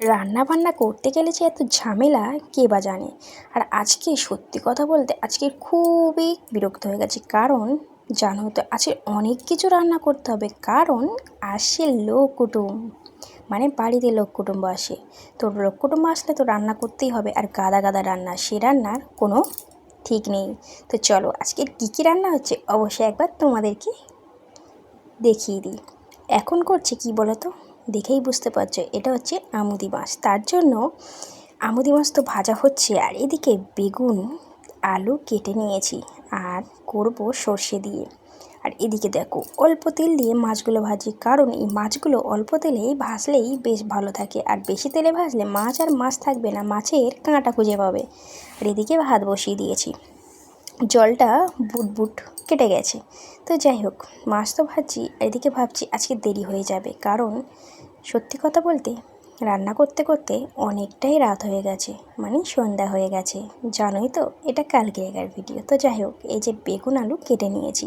রান্না বান্না করতে গেলে যে এত ঝামেলা, কে বা জানে? আর আজকে সত্যি কথা বলতে আজকে খুবই বিরক্ত হয়ে গেছে। কারণ জানো তো, আজকে অনেক কিছু রান্না করতে হবে। কারণ আসে লোক কুটুম। মানে বাড়িতে লোক কুটুম্ব আসে। তো লোক কুটুম্ব আসলে তো রান্না করতেই হবে। আর গাদা গাদা রান্না, সে রান্নার কোনো ঠিক নেই। তো চলো আজকের কী কী রান্না হচ্ছে অবশ্যই একবার তোমাদেরকে দেখিয়ে দিই। এখন করছে কি বলো তো? দেখেই বুঝতে পারছ, এটা হচ্ছে আমুদি মাছ। তার জন্য আমুদি মাছ তো ভাজা হচ্ছে, আর এদিকে বেগুন, আলু কেটে নিয়েছি আর করব সর্ষে দিয়ে। আর এদিকে দেখো, অল্প তেল দিয়ে মাছগুলো ভাজি, কারণ এই মাছগুলো অল্প তেলে ভাজলেই বেশ ভালো থাকে। আর বেশি তেলে ভাজলে মাছ আর মাছ থাকবে না, মাছের কাঁটা খুঁজে পাবে। আর এদিকে ভাত বসিয়ে দিয়েছি। জলটা বুট বুট কেটে গেছে। তো যাই হোক, মাছ তো ভাবছি এদিকে ভাবছি আজকে দেরি হয়ে যাবে, কারণ সত্যি কথা বলতে রান্না করতে করতে অনেকটাই রাত হয়ে গেছে মানে সন্ধ্যা হয়ে গেছে। জানোই তো, এটা কালকে এগার ভিডিও তো যাই হোক, এই যে বেগুন আলু কেটে নিয়েছি,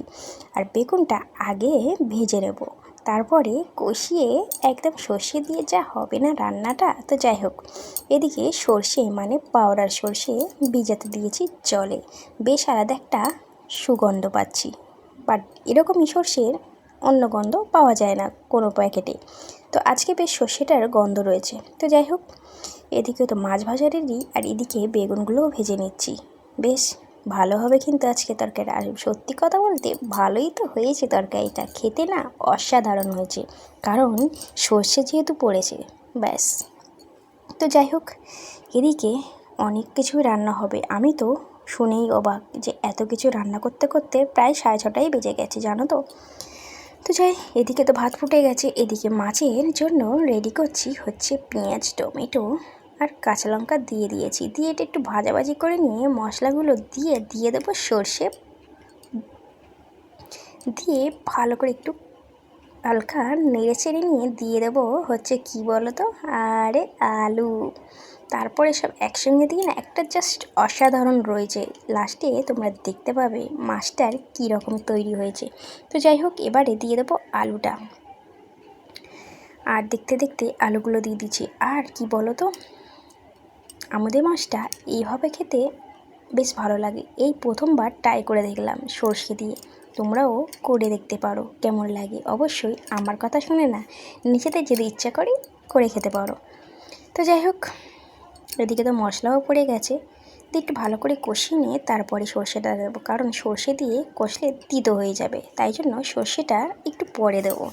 আর বেগুনটা আগে ভেজে নেব। তারপরে কষিয়ে একদম সর্ষে দিয়ে যা হবে না রান্নাটা, তো যাই হোক। এদিকে সর্ষে মানে পাউডার সর্ষে ভিজাতে দিয়েছি জলে। বেশ আলাদা একটা সুগন্ধ পাচ্ছি। বাট এরকমই সর্ষের অন্য গন্ধ পাওয়া যায় না কোনো প্যাকেটে। তো আজকে বেশ সর্ষেটার গন্ধ রয়েছে। তো যাই হোক এদিকে তো মাছ ভাজা রেডি আর এদিকে বেগুনগুলোও ভেজে নিচ্ছি। বেশ ভালো হবে কিন্তু আজকে তরকারি আর সত্যি কথা বলতে ভালোই তো হয়েছে তরকারিটা। খেতে না অসাধারণ হয়েছে। কারণ সর্ষে যেহেতু পড়েছে, ব্যাস। তো যাই হোক, এদিকে অনেক কিছুই রান্না হবে। আমি তো শুনেই অবাক যে এত কিছু রান্না করতে করতে প্রায় সাড়ে ছটাই বেজে গেছে, জানো তো? তো যাই, এদিকে তো ভাত ফুটে গেছে। এদিকে মাছের জন্য রেডি করছি হচ্ছে পেঁয়াজ, টমেটো আর কাঁচা লঙ্কা দিয়ে দিয়েছি। দিয়ে এটা একটু ভাজাভাজি করে নিয়ে মশলাগুলো দিয়ে দিয়ে দেবো সর্ষে। দিয়ে ভালো করে একটু হালকা নেড়ে চেড়ে নিয়ে দিয়ে দেবো হচ্ছে কি বলো তো আরে আলু। তারপরে সব একসঙ্গে দিয়ে না একটা জাস্ট অসাধারণ রয়েছে। লাস্টে তোমরা দেখতে পাবে মাছটার রকম তৈরি হয়েছে। তো যাই হোক, এবারে দিয়ে দেবো আলুটা। আর দেখতে দেখতে আলুগুলো দিয়ে দিচ্ছি। আর কি বলো তো আমাদের মাছটা এইভাবে খেতে বেশ ভালো লাগে। এই প্রথমবার ট্রাই করে দেখলাম সর্ষে দিয়ে। তোমরাও করে দেখতে পারো, কেমন লাগে। অবশ্যই আমার কথা শুনে না, নিজেদের যদি ইচ্ছা করে করে খেতে পারো। তো যাই হোক, এদিকে তো মশলাও পড়ে গেছে। একটু ভালো করে কষিয়ে নিয়ে তারপরে সর্ষেটা দেবো। কারণ সর্ষে দিয়ে কষলে তিতো হয়ে যাবে। তাই জন্য সর্ষেটা একটু পরে দেবো।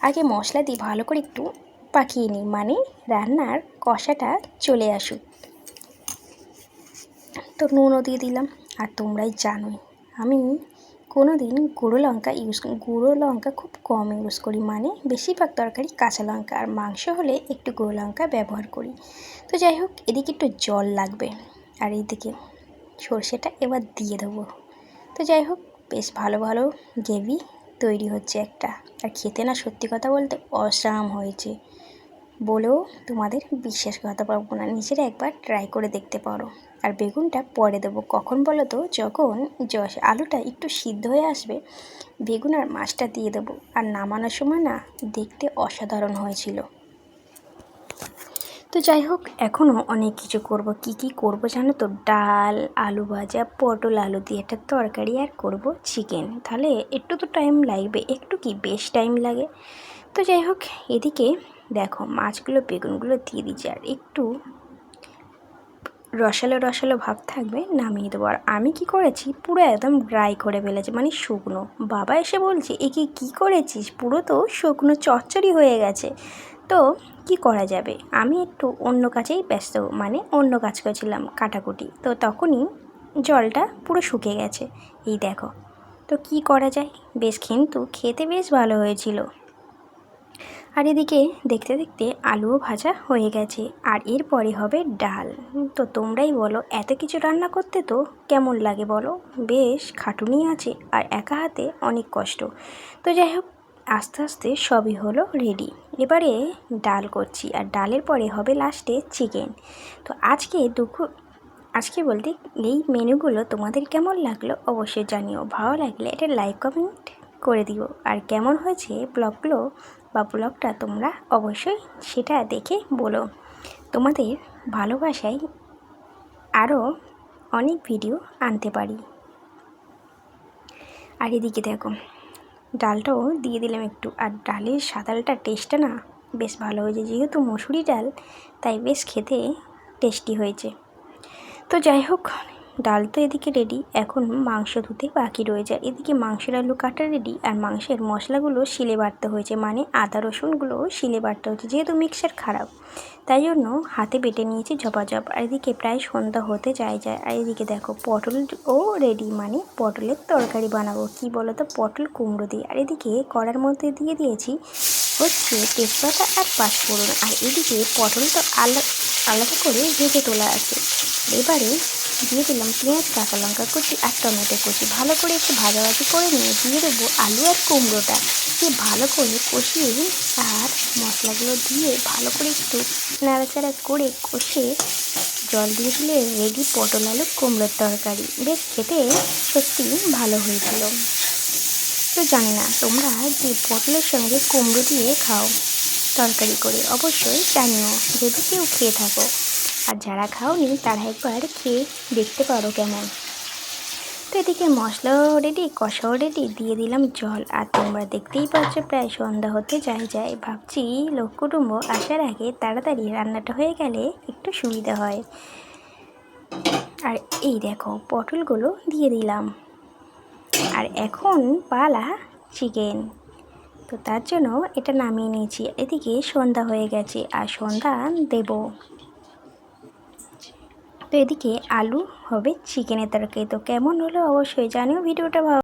আগে মশলা দিয়ে ভালো করে একটু পাকিয়ে নিই। মানে রান্নার কষাটা চলে আসুক। তো নুনও দিয়ে দিলাম। আর তোমরাই জানোই, আমি কোনো দিন গুঁড়ো লঙ্কা ইউজ গুঁড়ো লঙ্কা খুব কম ইউজ করি। মানে বেশিরভাগ তরকারি কাঁচা লঙ্কা আর মাংস হলে একটু গুঁড়ো লঙ্কা ব্যবহার করি। তো যাই হোক, এদিকে একটু জল লাগবে। আর এইদিকে সর্ষেটা এবার দিয়ে দেবো। তো যাই হোক, বেশ ভালো ভালো গ্রেভি তৈরি হচ্ছে একটা। আর খেতে না সত্যি কথা বলতে অসাম হয়েছে। বলেও তোমাদের বিশ্বাস করতে পারব না। নিজেরা একবার ট্রাই করে দেখতে পারো। আর বেগুনটা পরে দেবো। কখন বলো তো? যখন জস আলুটা একটু সিদ্ধ হয়ে আসবে, বেগুন আর মাছটা দিয়ে দেবো। আর নামানোর সময় না দেখতে অসাধারণ হয়েছিল। তো যাই হোক, এখনও অনেক কিছু করব। কি কি করব জানো তো? ডাল, আলু ভাজা, পটল, আলু দিয়ে একটা তরকারি আর করব চিকেন। তাহলে একটু তো টাইম লাগবে, একটু কি বেশ টাইম লাগে? তো যাই হোক, এদিকে দেখো, মাছগুলো, বেগুনগুলো দিয়ে দিচ্ছে আর একটু রসালো রসালো ভাব থাকবে, নামিয়ে দেবো। আর আমি কি করেছি? পুরো একদম ড্রাই করে ফেলেছি মানে শুকনো। বাবা এসে বলছে, এ কি করেছিস? পুরো তো শুকনো, চচ্চড়ি হয়ে গেছে। তো কি করা যাবে? আমি একটু অন্য কাছেই ব্যস্ত মানে অন্য কাজ করেছিলাম, কাটাকুটি। তো তখনই জলটা পুরো শুকে গেছে। এই দেখো। তো কি করা যায়? বেশ, কিন্তু খেতে বেশ ভালো হয়েছিল। আর এদিকে দেখতে দেখতে আলুও ভাজা হয়ে গেছে, আর এরপরে হবে ডাল। তো তোমরাই বলো, এত কিছু রান্না করতে তো কেমন লাগে বলো? বেশ খাটুনি আছে আর একা হাতে অনেক কষ্ট। তো যাই হোক, আস্তে আস্তে সবই হলো রেডি এবারে ডাল করছি, আর ডালের পরে হবে লাস্টে চিকেন তো আজকে দুঃখ, আজকে বলতে এই মেনুগুলো তোমাদের কেমন লাগল অবশ্যই জানিও। ভালো লাগলে এটা লাইক কমেন্ট করে দিও। আর কেমন হয়েছে ব্লগগুলো বা ব্লগটা তোমরা অবশ্যই সেটা দেখে বলো। তোমাদের ভালোবাসায় আরও অনেক ভিডিও আনতে পারি। আর এদিকে দেখো, ডালটাও দিয়ে দিলাম একটু। আর ডালের সাদালটা টেস্টটা না বেশ ভালো হয়েছে। যেহেতু মসুরি ডাল, তাই বেশ খেতে টেস্টি হয়েছে। তো যাই হোক ডাল তো এদিকে রেডি এখন মাংস ধুতে বাকি রয়েছে। আর এদিকে মাংসের আলু কাটা রেডি আর মাংসের মশলাগুলো শিলে বাটতে হয়েছে মানে আদা, রসুনগুলো শিলে বাটতে হয়েছে, যেহেতু মিক্সার খারাপ। তাই জন্য হাতে বেটে নিয়েছি ঝপাঝপ। আর এদিকে প্রায় সন্ধ্যা হতে যায় যায়। আর এদিকে দেখো, পটল ও রেডি মানে পটলের তরকারি বানাবো। কি বলো তো পটল কুমড়ো দিয়ে। আর এদিকে কড়ার মধ্যে দিয়ে দিয়েছি হচ্ছে তেজপাতা আর পাঁচফোড়ন। আর এদিকে পটলটা আলাদা আলাদা করে ভেজে তোলা আছে। এবারে দিয়ে দিলাম পেঁয়াজ, কাঁচা লঙ্কা কুচি আর টমেটো কুচি। ভালো করে একটু ভাজাভাজি করে নিয়ে দিয়ে দেবো আলু আর কুমড়োটা। দিয়ে ভালো করে কষিয়ে আর মশলাগুলো দিয়ে ভালো করে একটু নাড়াচাড়া করে কষে জল দিয়ে দিলে রেডি পটল আলু কুমড়োর তরকারি। বেশ খেতে সত্যি ভালো হয়েছিল। তো জানি না, তোমরা যে পটলের সঙ্গে কুমড়ো দিয়ে খাও তরকারি করে অবশ্যই জানিও। যদি কেউ খেয়ে থাকো। আর যারা খাওনি, তারা একবার খেয়ে দেখতে পারো কেমন। তো এদিকে মশলাও রেডি কষাও রেডি দিয়ে দিলাম জল। আর তোমরা দেখতেই পাচ্ছ, প্রায় সন্ধ্যা হতে যায় যায় ভাবছি লোক কুটুম্ব আসার আগে তাড়াতাড়ি রান্নাটা হয়ে গেলে একটু সুবিধা হয়। আর এই দেখো, পটলগুলো দিয়ে দিলাম। আর এখন পালা চিকেন তো তার জন্য এটা নামিয়ে নিয়েছি। এদিকে সন্ধ্যা হয়ে গেছে, আর সন্ধ্যা দেব। তো এদিকে আলু হবে চিকেনের তরকারি। তো কেমন হলো অবশ্যই জানিও ভিডিওটা ভালো